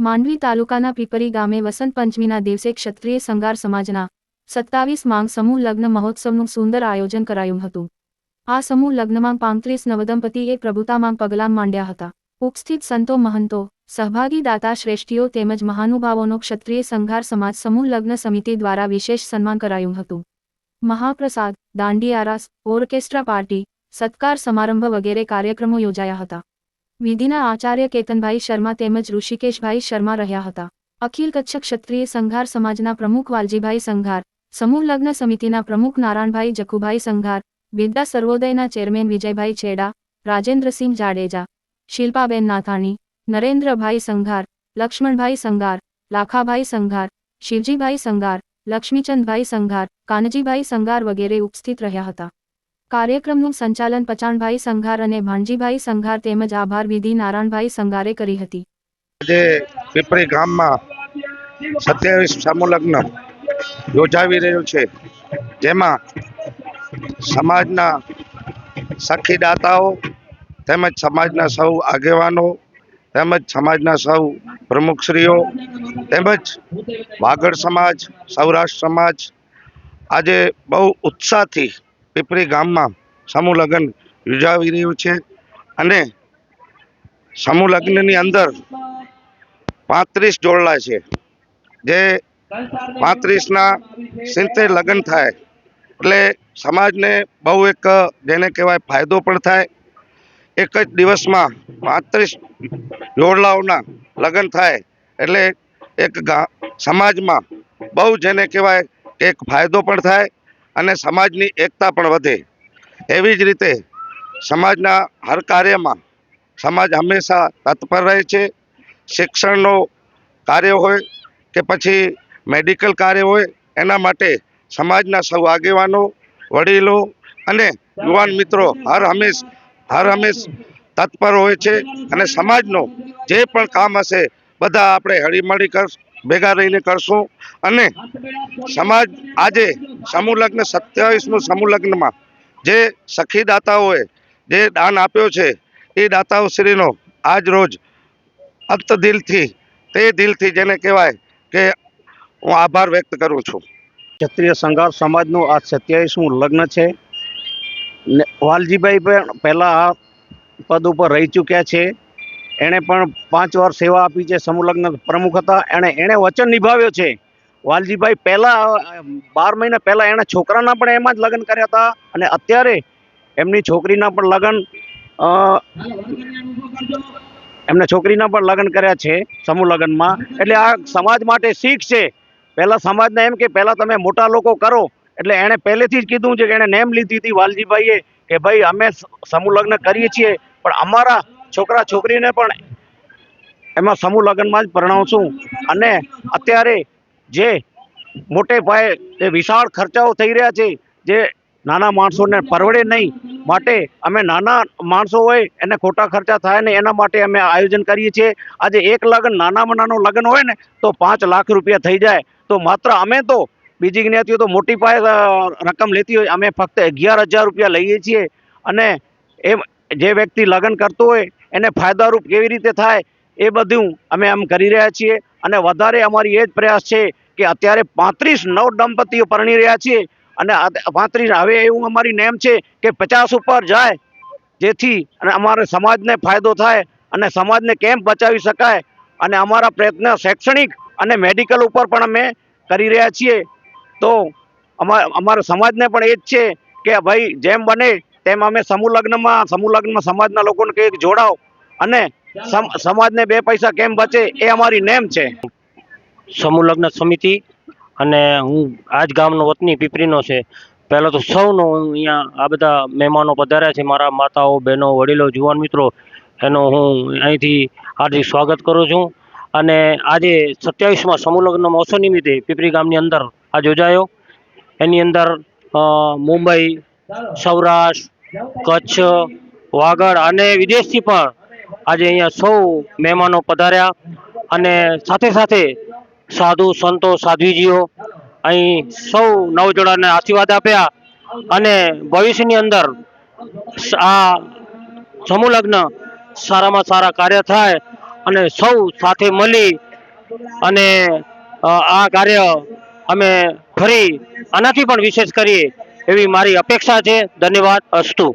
માંડવી તાલુકાના પીપરી ગામે વસંત પંચમીના દિવસે ક્ષત્રિય સંગાર સમાજના સત્તાવીસ માંગ સમૂહ લગ્ન મહોત્સવનું સુંદર આયોજન કરાયું હતું. આ સમૂહ લગ્નમાં પાંત્રીસ નવદંપતીએ પ્રભુતામાં પગલાં માંડ્યા હતા. ઉપસ્થિત સંતો, મહંતો, સહભાગીદાતા, શ્રેષ્ઠીઓ તેમજ મહાનુભાવોનો ક્ષત્રિય સંઘાર સમાજ સમૂહ લગ્ન સમિતિ દ્વારા વિશેષ સન્માન કરાયું હતું. મહાપ્રસાદ, દાંડિયારાસ, ઓર્કેસ્ટ્રા પાર્ટી, સત્કાર સમારંભ વગેરે કાર્યક્રમો યોજાયા હતા. વિધિના આચાર્ય કેતનભાઈ શર્મા તેમજ ઋષિકેશભાઈ શર્મા રહ્યા હતા. અખિલ કચ્છ ક્ષત્રિય સંઘાર સમાજના પ્રમુખ વાલજીભાઈ સંઘાર, સમૂહ લગ્ન સમિતિના પ્રમુખ નારાયણભાઈ જખુભાઈ સંઘાર વિદ્યા સર્વોદયના ચેરમેન વિજયભાઈ છેડા, રાજેન્દ્રસિંહ જાડેજા, શિલ્પાબેન નાથાણી, નરેન્દ્રભાઈ સંઘાર, લક્ષ્મણભાઈ સંઘાર, લાખાભાઈ સંઘાર, શિવજીભાઈ સંઘાર, લક્ષ્મીચંદભાઈ સંઘાર, કાનજીભાઈ સંઘાર વગેરે ઉપસ્થિત રહ્યા હતા. કાર્યક્રમનું સંચાલન પચાણભાઈ સંઘાર અને ભાણજીભાઈ સંઘાર તેમજ આભાર વિધિ નારાયણભાઈ સંઘારે કરી હતી. આજે પીપળી ગામમાં સત્યાવીસ સમૂહલગ્ન યોજાવી રહ્યું છે. જેમાં સમાજના સખીદાતાઓ તેમજ સમાજના સૌ આગેવાનો તેમજ સમાજના સૌ પ્રમુખશ્રીઓ તેમજ વાગડ સમાજ, સૌરાષ્ટ્ર સમાજ આજે બહુ ઉત્સાહથી પીપળી ગામમાં સમૂહ લગ્ન યોજાવી રહ્યું છે અને સમૂહ લગ્નની અંદર પાંત્રીસ જોડલા છે. જે પાંત્રીસના સિત્તેર લગ્ન થાય. એટલે સમાજને બહુ એક, જેને કહેવાય, ફાયદો પણ થાય. એક જ દિવસમાં પાંત્રીસ જોડલાઓના લગ્ન થાય. એટલે એક સમાજમાં બહુ જેને કહેવાય એક ફાયદો પણ થાય. અને સમાજની એકતા પણ વધે. એવી જ રીતે સમાજના હર કાર્યમાં સમાજ હંમેશા તત્પર રહે છે. શિક્ષણનો કાર્ય હોય કે પછી મેડિકલ કાર્ય હોય, એના માટે સમાજના સૌ આગેવાનો, વડીલો અને યુવાન મિત્રો હર હંમેશ હર હંમેશ તત્પર હોય છે અને સમાજનો જે પણ કામ હશે, બધા આપણે હળીમળી કર ભેગા રહીને કરશું અને સમાજ આજે સમૂહ લગ્ન સત્યાવીસમું જે સખીદાતાઓએ જે દાન આપ્યો છે, એ દાતાઓ શ્રીનો આજ રોજ અંત દિલથી, તે દિલથી જેને કહેવાય કે હું આભાર વ્યક્ત કરું છું. ક્ષત્રિય સંઘાર સમાજનું આ સત્યાવીસમું લગ્ન છે. વાલજીભાઈ પણ પહેલાં આ પદ ઉપર રહી ચૂક્યા છે. એણે પણ પાંચ વાર સેવા આપી છે સમુલગ્ન પ્રમુખ હતા. એણે એણે વચન નિભાવ્યો છે. વાલજીભાઈ પહેલાં, બાર મહિના પહેલાં એણે છોકરાના પણ એમાં જ લગ્ન કર્યા હતા અને અત્યારે એમની છોકરીના પણ લગ્ન એમને છોકરીના પણ લગ્ન કર્યા છે સમૂહ લગ્નમાં. એટલે આ સમાજ માટે શીખ છે. પહેલા સમાજને એમ કે પહેલા તમે મોટા લોકો કરો. એટલે એણે પહેલેથી જ કીધું છે કે એણે નેમ લીધી હતી વાલજીભાઈએ કે ભાઈ અમે સમૂહ લગ્ન કરીએ છીએ. પણ અમારા છોકરા છોકરીને પણ એમાં સમૂહ લગ્નમાં જ પરણાવશું અને અત્યારે જે મોટે પાયે જે વિશાળ ખર્ચાઓ થઈ રહ્યા છે, જે નાના માણસોને પરવડે નહીં, માટે અમે નાના માણસો હોય, એને ખોટા ખર્ચા થાય ને એના માટે અમે આયોજન કરીએ છીએ. આજે એક લગ્ન, નાનામાં નાનું લગ્ન હોય ને, તો પાંચ લાખ રૂપિયા થઈ જાય. તો માત્ર અમે તો બીજી જ્ઞાતિઓ તો મોટી પાયે રકમ લેતી હોય. અમે ફક્ત અગિયાર હજાર રૂપિયા લઈએ છીએ. અને એ જે વ્યક્તિ લગ્ન કરતો હોય એને ફાયદારૂપ કેવી રીતે થાય એ બધું અમે આમ કરી રહ્યા છીએ. અને વધારે અમારી એ જ પ્રયાસ છે કે અત્યારે પાંત્રીસ નવ દંપતીઓ પરણી રહ્યા છીએ. અને પાંત્રીસ હવે એવું અમારી નેમ છે કે પચાસ ઉપર જાય. જેથી અને અમારે સમાજને ફાયદો થાય અને સમાજને કેમ બચાવી શકાય. અને અમારા પ્રયત્ન શૈક્ષણિક અને મેડિકલ ઉપર પણ અમે કરી રહ્યા છીએ. તો અમા, અમારા સમાજને પણ એ જ છે કે ભાઈ જેમ બને તેમ અમે સમૂહ લગ્નમાં સમૂહ લગ્નમાં સમાજના લોકોને કંઈક જોડાઓ અને સમ- સમાજને બે પૈસા કેમ બચે એ અમારી નેમ છે. સમૂહ લગ્ન સમિતિ અને હું આ જ ગામનો વતની પીપરીનો છે. પહેલાં તો સૌનો અહીંયા આ બધા મહેમાનો પધાર્યા છે. મારા માતાઓ, બહેનો, વડીલો, જુવાન મિત્રો, એનો હું અહીંથી હાર્દિક સ્વાગત કરું છું. અને આજે સત્યાવીસમાં સમૂહ લગ્ન મહોત્સવ નિમિત્તે પીપરી ગામની અંદર આ યોજાયો. એની અંદર મુંબઈ સૌરાષ્ટ્ર, કચ્છ, વાગડ અને વિદેશથી પણ આજે અહીંયા સૌ મહેમાનો પધાર્યા અને સાથે સાથે સાધુ, સંતો, સાધ્વીજીઓ અહીં સૌ નવજોડાને આશીર્વાદ આપ્યા અને ભવિષ્યની અંદર આ સમૂહ સારામાં સારા કાર્ય થાય અને સૌ સાથે મળી અને આ કાર્ય અમે ફરી આનાથી પણ વિશેષ કરીએ. એવી મારી અપેક્ષા છે. ધન્યવાદ અસ્તુ.